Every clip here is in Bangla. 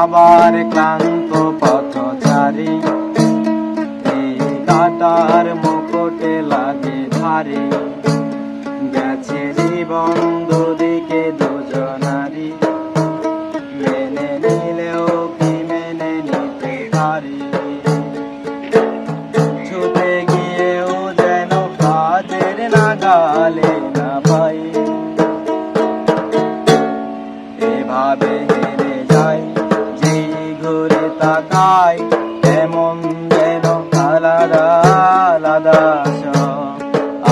আবার ক্লান্ত পথচারী। এই কাটার মুকুটে লাগে ধারে গেছে জীবন দুদিকে দুজনারি। মেনে নিলেও কি মেনে নিতে পারি? ছুটে গিয়েও যেন কাজের নাগালে না পাই। এভাবে তাকাই এমন যেন আলাদা আলাদা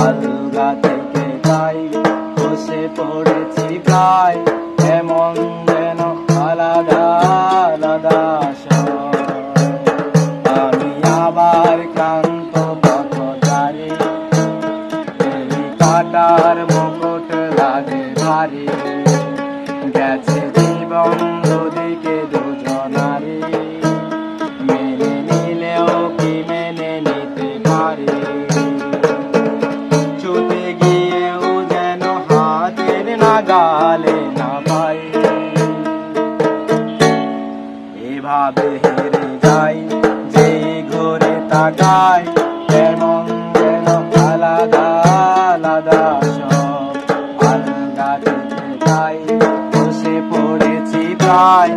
আলগা থেকে তাই বসে পড়েছি প্রায়, এমন যেন আলাদা আলাদা আমি আবার ক্লান্ত পথচারী কাটার মুকুট লাগে ভারী গেছে জীবন লাগালে না পাই। এভাবে হেরে যাই, যে ঘরে তাকাই এমন যেন আলাদা আলাদা সব আলাদা দিতে যাই বসে পড়েছি প্রায়